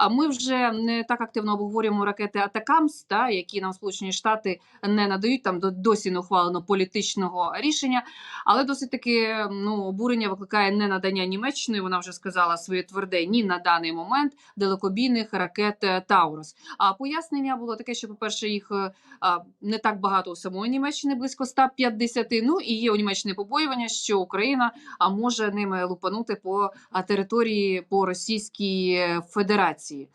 А ми вже не так активно обговорюємо ракети Атакамс, та які нам Сполучені Штати не надають там до- досі не ухвалено політичного рішення. Але досить таки ну обурення викликає не надання Німеччини. Вона вже сказала своє тверде ні на даний момент далекобійних ракет Таурус. А пояснення було таке, що, по-перше, їх е, не так багато у самої Німеччини, близько 150. Ну і є у Німеччини побоювання, що Україна а може ними лупанути по території по Російській е, Федерації.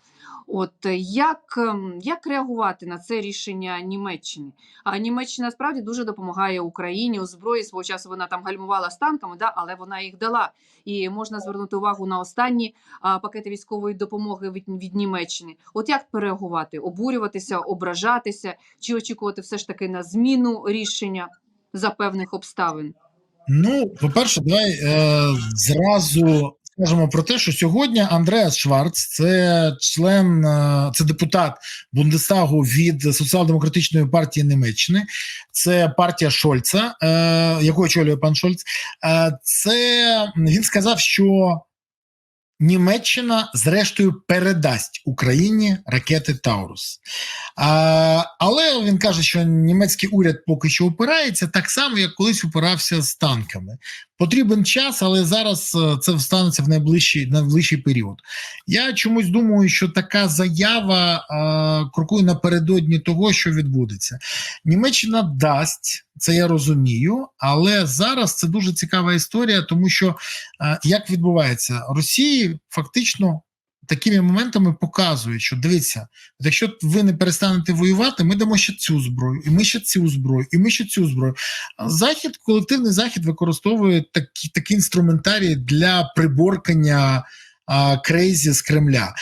От як, ем, як реагувати на це рішення Німеччини? А Німеччина справді дуже допомагає Україні у зброї. Свого часу вона там гальмувала з танками, да, але вона їх дала. І можна звернути увагу на останні а, пакети військової допомоги від, від Німеччини. От як переагувати, обурюватися, ображатися, чи очікувати все ж таки на зміну рішення за певних обставин? Ну, по-перше, давай е, зразу скажемо про те, що сьогодні Андреас Шварц, це член, е, це депутат Бундестагу від Соціал-демократичної партії Німеччини, це партія Шольца, е, яку очолює пан Шольц. Е, це він сказав, що Німеччина зрештою передасть Україні ракети Таурус. А, але він каже, що німецький уряд поки що опирається так само, як колись опирався з танками. Потрібен час, але зараз е, це станеться в найближчий, найближчий період. Я чомусь думаю, що така заява е, крокує напередодні того, що відбудеться. Німеччина дасть, це я розумію, але зараз це дуже цікава історія, тому що е, як відбувається, Росії фактично такими моментами показують, що дивіться, якщо ви не перестанете воювати, ми дамо ще цю зброю, і ми ще цю зброю, і ми ще цю зброю. Захід, колективний захід використовує такі, такі інструментарії для приборкання а, крейзі з Кремля.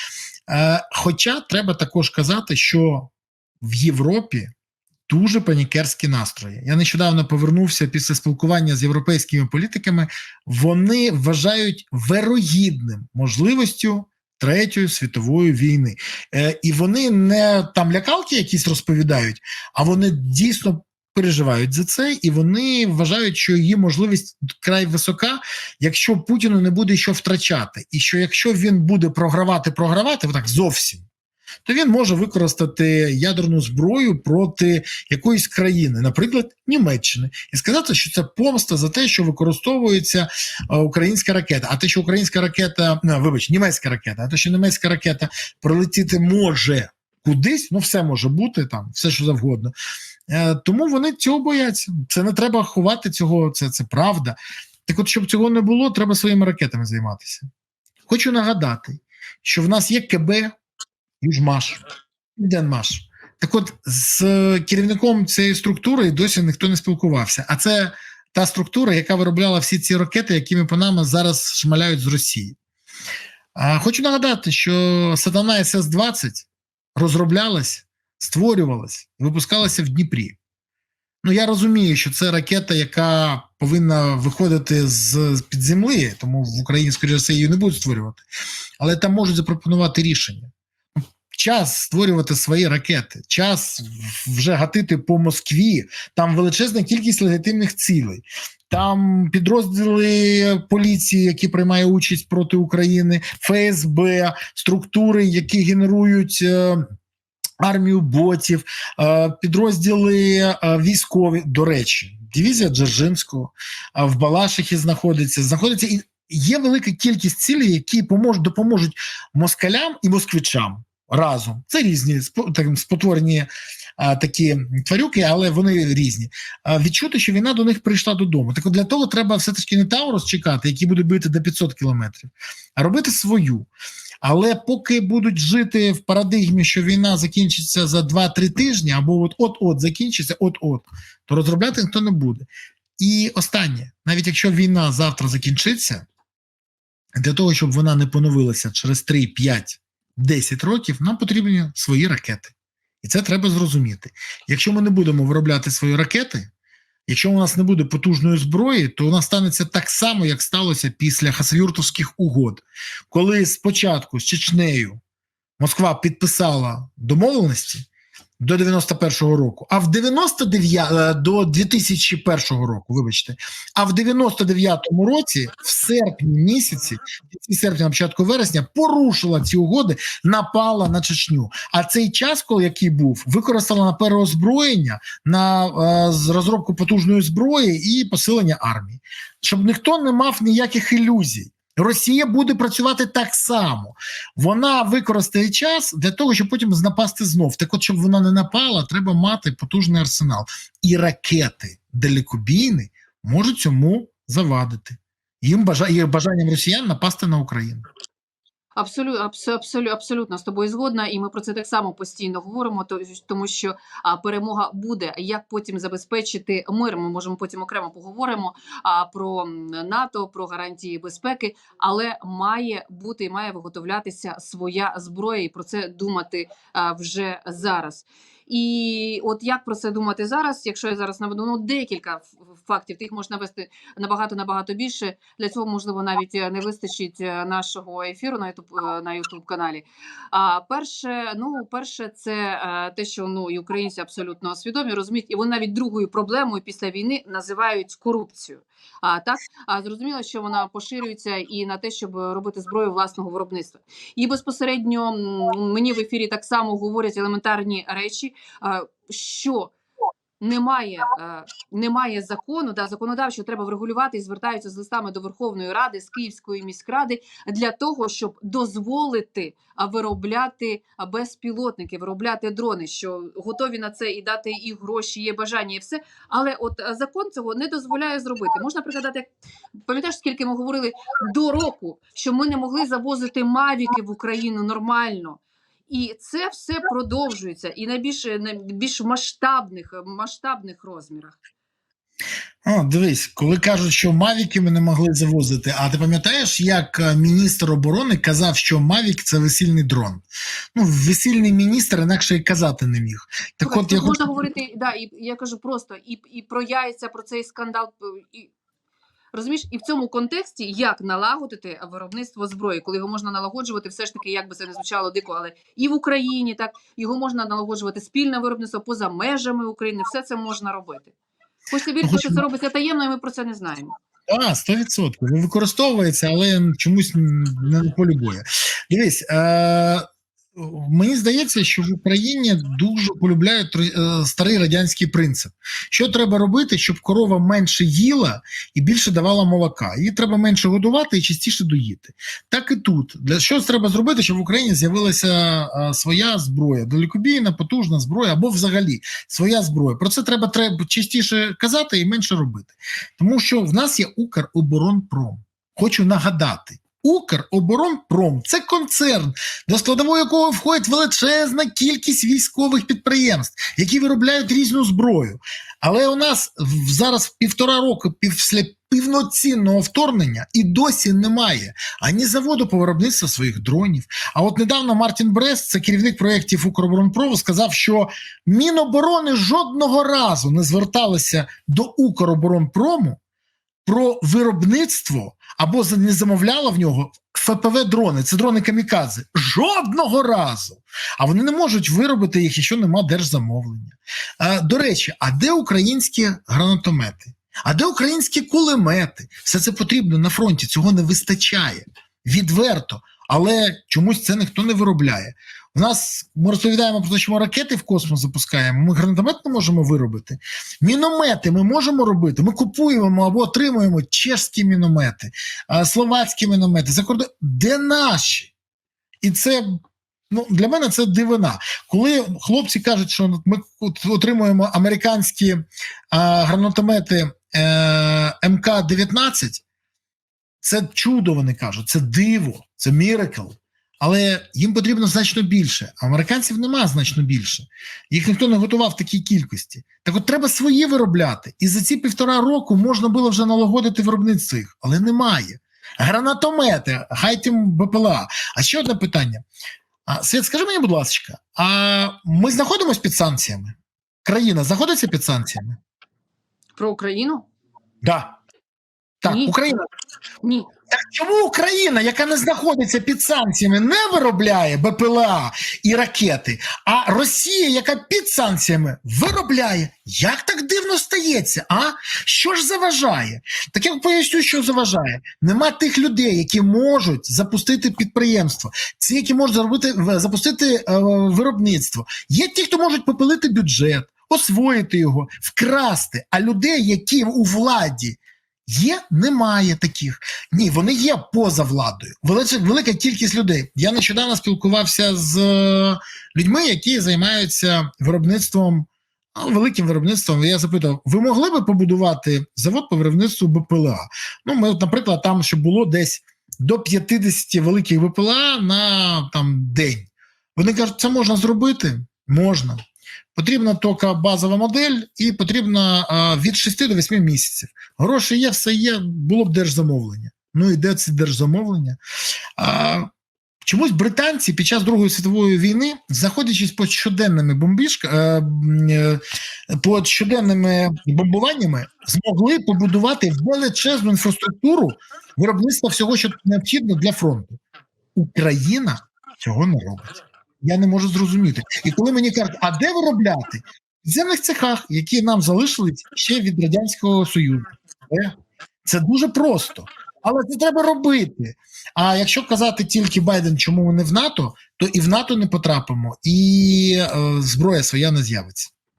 Е, хоча треба також казати, що в Європі. Дуже панікерські настрої. Я нещодавно повернувся після спілкування з європейськими політиками. Вони вважають вирогідним можливістю Третьої світової війни. Е, і вони не там лякалки якісь розповідають, а вони дійсно переживають за це, і вони вважають, що її можливість край висока, якщо Путіну не буде що втрачати, і що якщо він буде програвати, програвати, так зовсім. То він може використати ядерну зброю проти якоїсь країни, наприклад, Німеччини, і сказати, що це помста за те, що використовується е, українська ракета. А те, що українська ракета, не, вибач, німецька ракета, а те, що німецька ракета прилетіти може кудись, ну все може бути там, все що завгодно. Е, тому вони цього бояться. Це не треба ховати цього, це, це правда. Так от, щоб цього не було, треба своїми ракетами займатися. Хочу нагадати, що в нас є КБ, Южмаш, Денмаш. Так от, з керівником цієї структури досі ніхто не спілкувався. А це та структура, яка виробляла всі ці ракети, якими по нам зараз шмаляють з Росії. А, Хочу нагадати, що Сатана СС-20 розроблялась, створювалась, випускалася в Дніпрі. Ну, я розумію, що це ракета, яка повинна виходити з під землі, тому в Україні, скоріше все, її не будуть створювати. Але там можуть запропонувати рішення. Час створювати свої ракети, час вже гатити по Москві. Там величезна кількість легітимних цілей. Там підрозділи поліції, які приймають участь проти України, ФСБ, структури, які генерують. Е, Армію ботів, е, підрозділи е, військові. До речі, дивізія Дзержинського в Балашихі знаходиться. Знаходиться і є велика кількість цілей, які допоможуть москалям і москвичам разом. Це різні спотворені а, такі тварюки, але вони різні. А, відчути, що війна до них прийшла додому. Так от для того треба все таки не Таурус чекати, які будуть бити до 500 кілометрів, а робити свою. Але поки будуть жити в парадигмі, що війна закінчиться за 2-3 тижні, або от от-от закінчиться, от-от, то розробляти ніхто не буде. І останнє, навіть якщо війна завтра закінчиться, для того, щоб вона не поновилася через 3, 5, 10 років, нам потрібні свої ракети. І це треба зрозуміти. Якщо ми не будемо виробляти свої ракети, якщо у нас не буде потужної зброї, то у нас станеться так само, як сталося після Хасавюртовських угод, коли спочатку з Чечнею Москва підписала домовленості, до 91-го року, а в 99 е, до 2001 року, вибачте, а в 99-му році, в серпні місяці, в серпня, на початку вересня, порушила ці угоди, напала на Чечню. А цей час, коли який був, використала на переозброєння, на е, розробку потужної зброї і посилення армії, щоб ніхто не мав ніяких ілюзій. Росія буде працювати так само. Вона використає час для того, щоб потім напасти знов. Так, от, щоб вона не напала, треба мати потужний арсенал. І ракети далекобійні можуть цьому завадити. Їм бажа... бажанням росіян напасти на Україну. Абсолютно, абсолютно, абсолютно з тобою згодна, і ми про це так само постійно говоримо, то- тому що перемога буде. Як потім забезпечити мир? Ми можемо потім окремо поговоримо про НАТО, про гарантії безпеки, але має бути і має виготовлятися своя зброя, і про це думати вже зараз. І от як про це думати зараз? Якщо я зараз наведу ну, декілька фактів, ти їх можна навести набагато набагато більше. Для цього можливо навіть е, не вистачить е, нашого ефіру на Ютуб на Ютуб каналі. А перше, ну перше, це е, те, що ну і українці абсолютно свідомі, розуміють, і вони навіть другою проблемою після війни називають корупцію. А так а зрозуміло, що вона поширюється і на те, щоб робити зброю власного виробництва. І безпосередньо мені в ефірі так само говорять елементарні речі, е, що немає, немає закону, да, законодавчо треба врегулювати і звертаються з листами до Верховної Ради, з Київської міськради для того, щоб дозволити виробляти безпілотники, виробляти дрони, що готові на це і дати і гроші, є бажання, і все. Але от закон цього не дозволяє зробити. Можна пригадати, пам'ятаєш, скільки ми говорили до року, що ми не могли завозити мавіки в Україну нормально. І це все продовжується і на більш, на більш масштабних масштабних розмірах. О, дивись, коли кажуть, що Мавіки ми не могли завозити. А ти пам'ятаєш, як е, міністр оборони казав, що Мавік це весільний дрон? Ну, весільний міністр інакше й казати не міг. Так Слухай, от я можна хочу... говорити, да, і я кажу просто і, і про яйця, про цей скандал. І, розумієш, і в цьому контексті як налагодити виробництво зброї, коли його можна налагоджувати, все ж таки, як би це не звучало дико, але і в Україні так його можна налагоджувати спільне виробництво поза межами України. Все це можна робити. Хочете вірити, що це робиться таємно, і ми про це не знаємо. Так, 100%. Він використовується, але чомусь не полюбує. Дивись, е, мені здається, що в Україні дуже полюбляють е, старий радянський принцип. Що треба робити, щоб корова менше їла і більше давала молока? Її треба менше годувати і частіше доїти. Так і тут. Для що треба зробити, щоб в Україні з'явилася е, своя зброя, далекобійна, потужна зброя або взагалі своя зброя. Про це треба, треба частіше казати і менше робити. Тому що в нас є Укроборонпром. Хочу нагадати. Укроборонпром це концерн, до складової якого входить величезна кількість військових підприємств, які виробляють різну зброю. Але у нас зараз півтора року після повноцінного вторгнення і досі немає ані заводу по виробництву своїх дронів. А от недавно Мартін Брест, це керівник проєктів Укроборонпрому, сказав, що Міноборони жодного разу не зверталися до Укроборонпрому про виробництво або не замовляла в нього ФПВ дрони. Це дрони камікадзе. Жодного разу. А вони не можуть виробити їх, якщо нема держзамовлення. А, до речі, а де українські гранатомети? А де українські кулемети? Все це потрібно на фронті. Цього не вистачає. Відверто. Але чомусь це ніхто не виробляє. У нас ми розповідаємо про те, що ми ракети в космос запускаємо. Ми гранатомет не можемо виробити. Міномети ми можемо робити. Ми купуємо або отримуємо чешські міномети, словацькі міномети. За кордон. Де наші? І це ну, для мене це дивина. Коли хлопці кажуть, що ми отримуємо американські а, гранатомети е, МК-19, це чудо, вони кажуть, це диво, це міракл. Але їм потрібно значно більше. А американців нема значно більше. Їх ніхто не готував в такій кількості. Так от треба свої виробляти. І за ці півтора року можна було вже налагодити виробництво їх, але немає. Гранатомети, хай тим БПЛА. А ще одне питання. А, Свят, скажи мені, будь ласка, а ми знаходимося під санкціями? Країна знаходиться під санкціями? Про Україну Да. Так, Ні. Україна. Ні. Так чому Україна, яка не знаходиться під санкціями, не виробляє БПЛА і ракети, а Росія, яка під санкціями виробляє? Як так дивно стається? А що ж заважає? Так я поясню, що заважає. Нема тих людей, які можуть запустити підприємство, ці, які можуть зробити запустити е, виробництво. Є ті, хто можуть попилити бюджет, освоїти його, вкрасти. А людей, які у владі є, немає таких. Ні, вони є поза владою. Велика, велика кількість людей. Я нещодавно спілкувався з е, людьми, які займаються виробництвом, великим виробництвом. Я запитав: ви могли би побудувати завод по виробництву БПЛА? Ну, ми, наприклад, там щоб було десь до 50 великих БПЛА на там день. Вони кажуть, це можна зробити? Можна. Потрібна тільки базова модель, і потрібно а, від 6 до 8 місяців. Гроші є, все є, було б держзамовлення. Ну і де це держзамовлення? А, чомусь британці під час Другої світової війни, знаходячись під щоденними бомбіжка, е, е, щоденними бомбуваннями, змогли побудувати величезну інфраструктуру виробництва всього, що необхідно для фронту. Україна цього не робить. Я не можу зрозуміти. І коли мені кажуть, а де виробляти? В земних цехах, які нам залишились ще від Радянського Союзу. Е, Це дуже просто. Але це треба робити. А якщо казати тільки Байден, чому ми не в НАТО, то і в НАТО не потрапимо, і е, зброя своя не з'явиться.